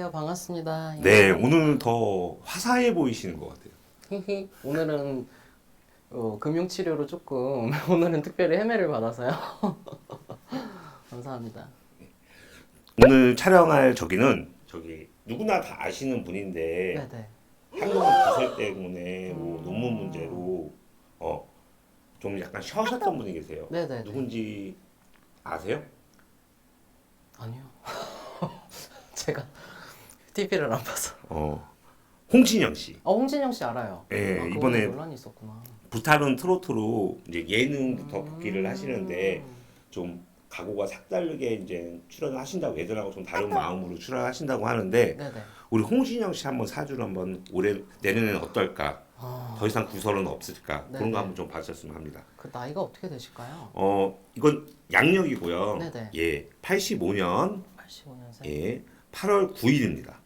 안녕하세요. 반갑습니다. 네, 오늘은 더 화사해 보이시는 것 같아요. 오늘은 어, 금융치료로 조금 오늘은 특별히 헤매를 받아서요. 감사합니다. 오늘 촬영할 저기는 저기 누구나 다 아시는 분인데 네네. 한동안 부설 때문에 뭐 음. 논문 문제로 어 좀 약간 쉬하셨던 분이 계세요. 네네. 누군지 아세요? 아니요. 제가 TV를 안 봐서. 어 홍진영 씨. 어, 홍진영 씨 알아요. 예, 아, 이번에 논란이 있었구나. 불타는 트로트로 이제 예능부터 음. 복귀를 하시는데 좀 각오가 색다르게 이제 출연을 하신다고 예전하고 좀 다른 마음으로 출연하신다고 하는데 네네. 우리 홍진영 씨 한번 사주를 한번 올해 내년에는 어떨까? 아, 더 이상 구설은 없을까? 그런 거 한번 좀 봐주셨으면 합니다. 그 나이가 어떻게 되실까요? 어 이건 양력이고요. 네네. 예, 85년 85년생. 예 8월 9일입니다.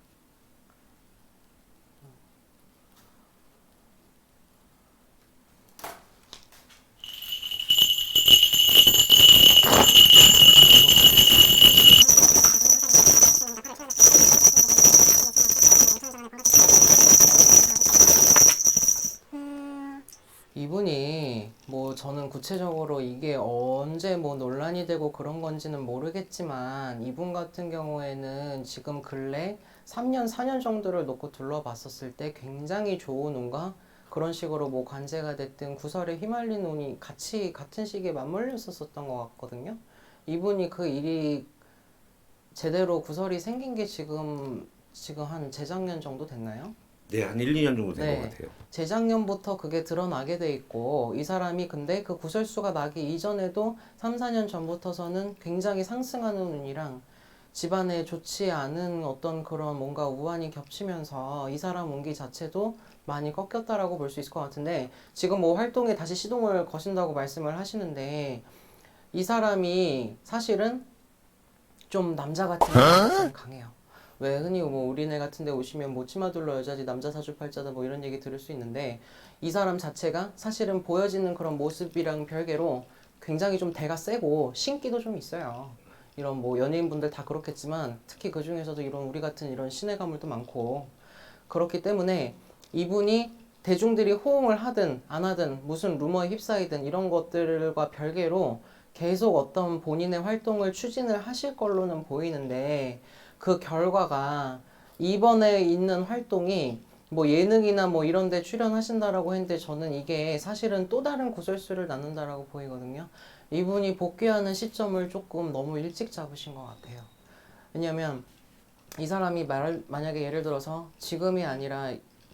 이분이 뭐 저는 구체적으로 이게 언제 뭐 논란이 되고 그런 건지는 모르겠지만 이분 같은 경우에는 지금 근래 3년, 4년 정도를 놓고 둘러봤었을 때 굉장히 좋은 운과 그런 식으로 뭐 관제가 됐든 구설에 휘말린 운이 같이 같은 시기에 맞물렸었던 것 같거든요. 이분이 그 일이 제대로 구설이 생긴 게 지금 지금 한 재작년 정도 됐나요? 네, 한 1, 2년 정도 된 네. 것 같아요. 재작년부터 그게 드러나게 돼 있고 이 사람이 근데 그 구설수가 나기 이전에도 3, 4년 전부터서는 굉장히 상승하는 운이랑 집안에 좋지 않은 어떤 그런 뭔가 우환이 겹치면서 이 사람 운기 자체도 많이 꺾였다라고 볼 수 있을 것 같은데 지금 뭐 활동에 다시 시동을 거신다고 말씀을 하시는데 이 사람이 사실은 좀 남자 같은 느낌이 강해요. 왜 흔히 뭐 우리네 같은 데 오시면 뭐 치마둘러 여자지 남자 사주 팔자다 뭐 이런 얘기 들을 수 있는데 이 사람 자체가 사실은 보여지는 그런 모습이랑 별개로 굉장히 좀 대가 세고 신기도 좀 있어요. 이런 뭐 연예인분들 다 그렇겠지만 특히 그 중에서도 이런 우리 같은 이런 신의 가물도 많고 그렇기 때문에 이분이 대중들이 호응을 하든 안 하든 무슨 루머에 휩싸이든 이런 것들과 별개로 계속 어떤 본인의 활동을 추진을 하실 걸로는 보이는데 그 결과가 이번에 있는 활동이 뭐 예능이나 뭐 이런 데 출연하신다라고 했는데 저는 이게 사실은 또 다른 구설수를 낳는다라고 보이거든요. 이분이 복귀하는 시점을 조금 너무 일찍 잡으신 것 같아요. 왜냐면 이 사람이 말, 만약에 예를 들어서 지금이 아니라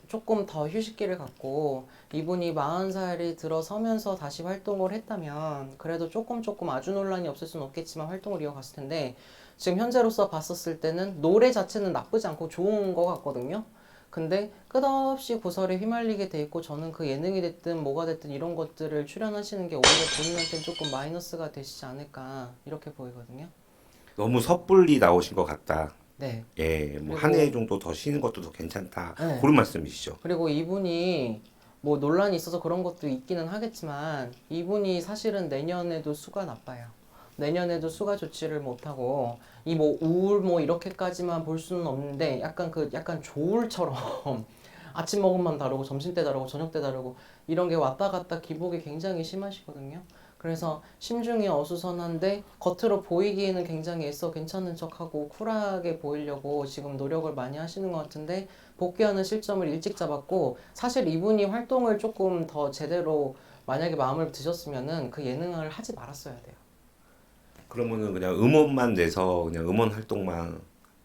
조금 더 휴식기를 갖고 이분이 40살이 들어서면서 다시 활동을 했다면 그래도 조금 조금 아주 논란이 없을 수는 없겠지만 활동을 이어갔을 텐데 지금 현재로서 봤었을 때는 노래 자체는 나쁘지 않고 좋은 것 같거든요. 근데 끝없이 구설에 휘말리게 돼 있고 저는 그 예능이 됐든 뭐가 됐든 이런 것들을 출연하시는 게 오히려 본인한테는 조금 마이너스가 되시지 않을까 이렇게 보이거든요. 너무 섣불리 나오신 것 같다. 네. 예, 뭐 한 해 정도 더 쉬는 것도 더 괜찮다. 네. 그런 말씀이시죠. 그리고 이분이 뭐 논란이 있어서 그런 것도 있기는 하겠지만 이분이 사실은 내년에도 수가 나빠요. 내년에도 수가 좋지를 못하고 이 뭐 우울 뭐 이렇게까지만 볼 수는 없는데 약간 그 약간 조울처럼 아침 먹음만 다르고 점심 때 다르고 저녁 때 다르고 이런 게 왔다 갔다 기복이 굉장히 심하시거든요. 그래서 심중이 어수선한데 겉으로 보이기에는 굉장히 애써 괜찮은 척하고 쿨하게 보이려고 지금 노력을 많이 하시는 것 같은데 복귀하는 실점을 일찍 잡았고 사실 이분이 활동을 조금 더 제대로 만약에 마음을 드셨으면은 그 예능을 하지 말았어야 돼요. 그러면은 그냥 음원만 내서 그냥 음원 활동만은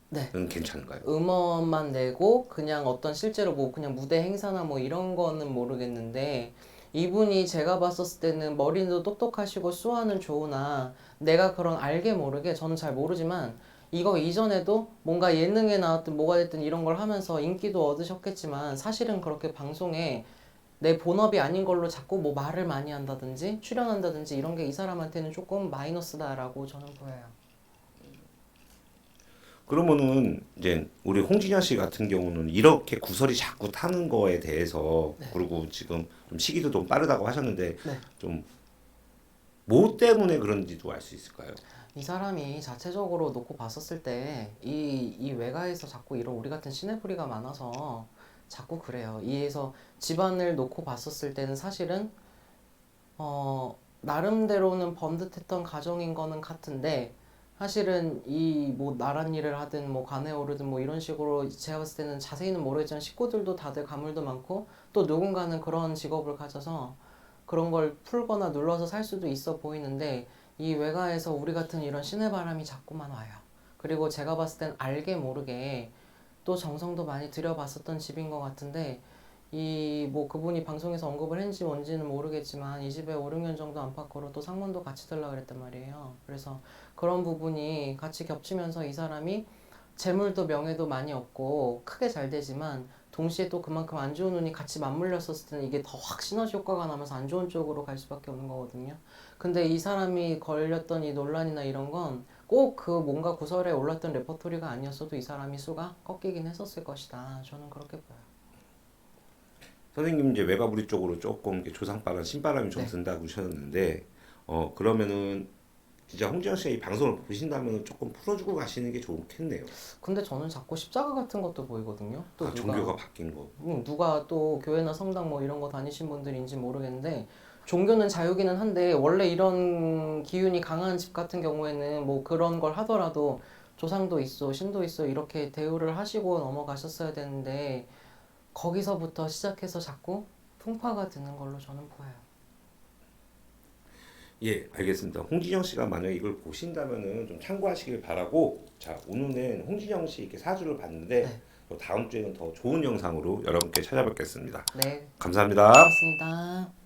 네. 괜찮은가요? 음원만 내고 그냥 어떤 실제로 뭐 그냥 무대 행사나 뭐 이런 거는 모르겠는데 이분이 제가 봤었을 때는 머리도 똑똑하시고 수화는 좋으나 내가 그런 알게 모르게 저는 잘 모르지만 이거 이전에도 뭔가 예능에 나왔든 뭐가 됐든 이런 걸 하면서 인기도 얻으셨겠지만 사실은 그렇게 방송에 내 본업이 아닌 걸로 자꾸 뭐 말을 많이 한다든지 출연한다든지 이런 게 이 사람한테는 조금 마이너스다라고 저는 보여요. 그러면은 이제 우리 홍진영 씨 같은 경우는 이렇게 구설이 자꾸 타는 거에 대해서 네. 그리고 지금 좀 시기도 좀 빠르다고 하셨는데 네. 좀뭐 때문에 그런지도 알 수 있을까요? 이 사람이 자체적으로 놓고 봤었을 때 이 이 외가에서 자꾸 이런 우리 같은 시네프리가 많아서 자꾸 그래요. 이에서 집안을 놓고 봤었을 때는 사실은 어 나름대로는 번듯했던 가정인 거는 같은데 사실은 이 뭐 나란 일을 하든 뭐 간에 오르든 뭐 이런 식으로 제가 봤을 때는 자세히는 모르겠지만 식구들도 다들 가물도 많고 또 누군가는 그런 직업을 가져서 그런 걸 풀거나 눌러서 살 수도 있어 보이는데 이 외가에서 우리 같은 이런 신의 바람이 자꾸만 와요. 그리고 제가 봤을 땐 알게 모르게 또 정성도 많이 들여봤었던 집인 것 같은데 이 뭐 그분이 방송에서 언급을 했는지 뭔지는 모르겠지만 이 집에 5, 6년 정도 안팎으로 또 상문도 같이 들라 그랬단 말이에요. 그래서 그런 부분이 같이 겹치면서 이 사람이 재물도 명예도 많이 얻고 크게 잘 되지만 동시에 또 그만큼 안 좋은 운이 같이 맞물렸었을 때는 이게 더 확 시너지 효과가 나면서 안 좋은 쪽으로 갈 수밖에 없는 거거든요. 근데 이 사람이 걸렸던 이 논란이나 이런 건 꼭 그 뭔가 구설에 올랐던 레퍼토리가 아니었어도 이 사람이 수가 꺾이긴 했었을 것이다. 저는 그렇게 봐요. 선생님 이제 외가부리 쪽으로 조금 조상바람, 신바람이 좀 네. 든다고 하셨는데 어 그러면은 진짜 홍지영 씨가 이 방송을 보신다면 조금 풀어주고 가시는 게 좋겠네요. 근데 저는 자꾸 십자가 같은 것도 보이거든요. 또 아, 누가 종교가 바뀐 거. 음, 누가 또 교회나 성당 뭐 이런 거 다니신 분들인지 모르겠는데 종교는 자유기는 한데 원래 이런 기운이 강한 집 같은 경우에는 뭐 그런 걸 하더라도 조상도 있어 신도 있어 이렇게 대우를 하시고 넘어가셨어야 되는데 거기서부터 시작해서 자꾸 풍파가 드는 걸로 저는 보여요. 예, 알겠습니다. 홍진영 씨가 만약에 이걸 보신다면은 좀 참고하시길 바라고 자 오늘은 홍진영 씨 이렇게 사주를 봤는데 네. 또 다음 주에는 더 좋은 영상으로 여러분께 찾아뵙겠습니다. 네, 감사합니다. 고맙습니다.